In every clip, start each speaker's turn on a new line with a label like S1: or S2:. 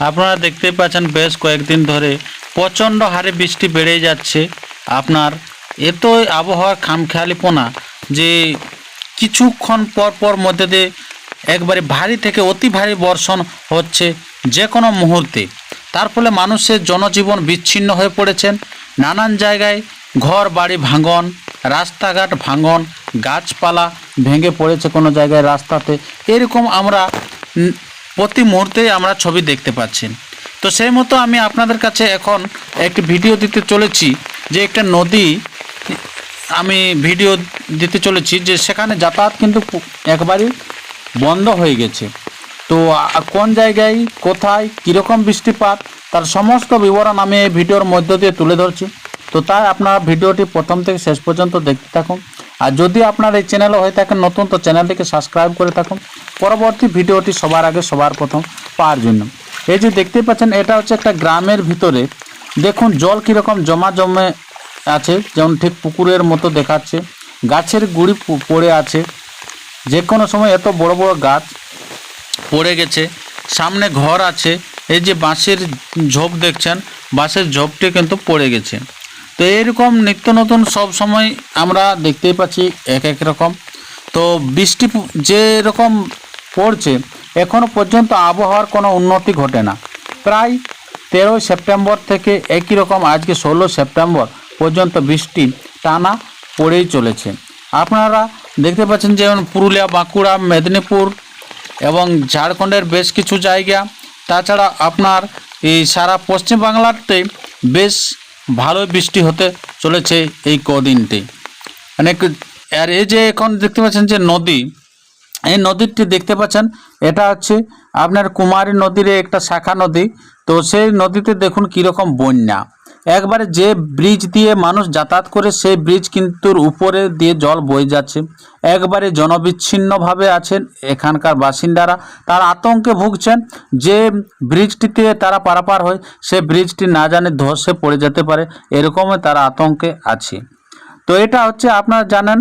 S1: আপনারা দেখতে পাচ্ছেন বেশ কয়েকদিন ধরে প্রচণ্ড হারে বৃষ্টি বেড়ে যাচ্ছে। আপনার এতই আবহাওয়ার খামখেয়ালিপনা যে কিছুক্ষণ পর পর মধ্যে দিয়ে একবারে ভারী থেকে অতি ভারী বর্ষণ হচ্ছে যে কোনো মুহূর্তে। তার ফলে মানুষের জনজীবন বিচ্ছিন্ন হয়ে পড়েছেন। নানান জায়গায় ঘর, বাড়ি ভাঙন, রাস্তাঘাট ভাঙন, গাছপালা ভেঙে পড়েছে কোনো জায়গায় রাস্তাতে। এরকম আমরা প্রতি মুহূর্তেই আমরা ছবি দেখতে পাচ্ছি। তো সেই মতো আমি আপনাদের কাছে এখন একটি ভিডিও দিতে চলেছি, যে একটা নদী আমি ভিডিও দিতে চলেছি, যে সেখানে যাতায়াত কিন্তু একবারই বন্ধ হয়ে গেছে। তো কোন জায়গায়, কোথায়, কীরকম বৃষ্টিপাত, তার সমস্ত বিবরণ আমি এই ভিডিওর মধ্য দিয়ে তুলে ধরছি। তো তাই আপনারা ভিডিওটি প্রথম থেকে শেষ পর্যন্ত দেখতে থাকুন। আর যদি আপনার এই চ্যানেলে হয়ে থাকেন নতুন, তো চ্যানেলটিকে সাবস্ক্রাইব করে থাকুন। পরবর্তী ভিডিওটি সবার আগে সবার প্রথম পাওয়ার জন্য। এই যে দেখতে পাচ্ছেন, এটা হচ্ছে একটা গ্রামের ভিতরে। দেখুন, জল কীরকম জমা জমে আছে, যেমন ঠিক পুকুরের মতো দেখাচ্ছে। গাছের গুড়ি পড়ে আছে। যে কোনো সময় এত বড় বড় গাছ পড়ে গেছে। সামনে ঘর আছে। এই যে বাঁশের ঝোপ দেখছেন, বাঁশের ঝোপটি কিন্তু পড়ে গেছে। তো এরকম নিত্য নতুন সব সময় আমরা দেখতেই পাচ্ছি এক এক রকম। তো বৃষ্টি যে রকম পড়ছে এখনও পর্যন্ত আবহাওয়ার কোনো উন্নতি ঘটে না। প্রায় তেরোই সেপ্টেম্বর থেকে একই রকম আজকে ষোলো সেপ্টেম্বর পর্যন্ত বৃষ্টি টানা পড়েই চলেছে। আপনারা দেখতে পাচ্ছেন যেমন পুরুলিয়া, বাঁকুড়া, মেদিনীপুর এবং ঝাড়খণ্ডের বেশ কিছু জায়গা। তাছাড়া আপনার এই সারা পশ্চিম বাংলাতে বেশ ভালোই বৃষ্টি হতে চলেছে এই কদিনটি। অনেক আর এই যে এখন দেখতে পাচ্ছেন যে নদী, এই নদীটি দেখতে পাচ্ছেন, এটা হচ্ছে আপনার কুমারী নদীর একটা শাখা নদী। তো সেই নদীতে দেখুন কীরকম বন্যা। একবারে যে ব্রিজ দিয়ে মানুষ যাতায়াত করে, সেই ব্রিজ কিন্তু উপরে দিয়ে জল বয়ে যাচ্ছে। একবারে জনবিচ্ছিন্নভাবে আছেন এখানকার বাসিন্দারা। তারা আতঙ্কে ভুগছেন যে ব্রিজটিতে তারা পারাপার হয়, সে ব্রিজটি না জানে ধসে পড়ে যেতে পারে, এরকমই তারা আতঙ্কে আছে। তো এটা হচ্ছে আপনারা জানেন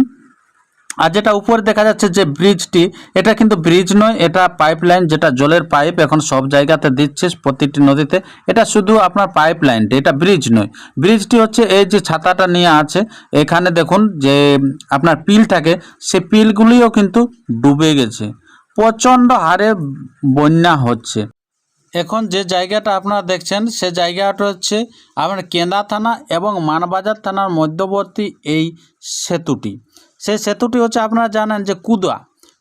S1: আর যেটা উপরে দেখা যাচ্ছে যে ব্রিজটি, এটা কিন্তু ব্রিজ নয়, এটা পাইপলাইন যেটা জলের পাইপ এখন সব জায়গাতে দিচ্ছে প্রতিটি নদীতে। এটা শুধু আপনার পাইপলাইনটি, এটা ব্রিজ নয়। ব্রিজটি হচ্ছে এই যে ছাতাটা নিয়ে আছে, এখানে দেখুন যে আপনার পিল থাকে সে পিলগুলিও কিন্তু ডুবে গেছে। প্রচণ্ড হারে বন্যা হচ্ছে। এখন যে জায়গাটা আপনারা দেখছেন, সে জায়গাটা হচ্ছে আপনার কেন্দা থানা এবং মানবাজার থানার মধ্যবর্তী এই সেতুটি। সেই সেতুটি হচ্ছে আপনারা জানেন যে কুদা।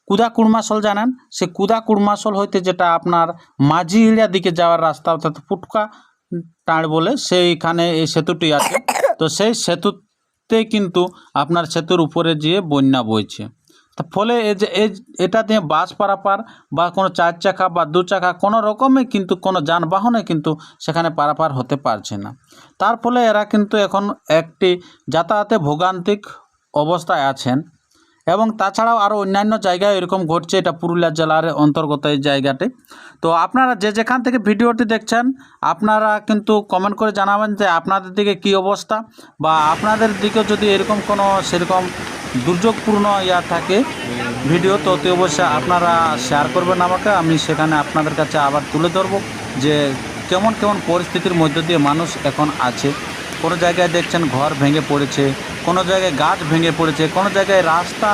S1: কুদা কুড়মাসল জানেন? সে কুদা কুড়মাসল হইতে যেটা আপনার মাঝিহিড়িয়া দিকে যাওয়ার রাস্তা, অর্থাৎ পুটকা টাঁড় বলে সেইখানে এই সেতুটি আছে। তো সেই সেতুতে কিন্তু আপনার সেতুর উপরে যেয়ে বন্যা বইছে। ফলে এই এটা দিয়ে বাস পারাপার বা কোনো চার চাকা বা দু চাকা কোনো রকমে কিন্তু কোনো যানবাহনে কিন্তু সেখানে পারাপার হতে পারছে না। তার ফলে এরা কিন্তু এখন একটি যাতায়াতে ভোগান্তিক অবস্থায় আছেন এবং তাছাড়াও আরও অন্যান্য জায়গায় এরকম ঘটছে, এটা পুরুলিয়া জেলার অন্তর্গত এই জায়গাটি। তো আপনারা যে যেখান থেকে ভিডিওটি দেখছেন, আপনারা কিন্তু কমেন্ট করে জানাবেন যে আপনাদের দিকে কী অবস্থা বা আপনাদের দিকে যদি এরকম কোনো সেরকম দুর্যোগপূর্ণ ইয়া থাকে, ভিডিও তো অতি অবশ্যই আপনারা শেয়ার করবেন আমাকে, আমি সেখানে আপনাদের কাছে আবার তুলে ধরবো যে কেমন কেমন পরিস্থিতির মধ্য দিয়ে মানুষ এখন আছে। কোনো জায়গায় দেখছেন ঘর ভেঙে পড়েছে, কোনো জায়গায় গাছ ভেঙে পড়েছে, কোনো জায়গায় রাস্তা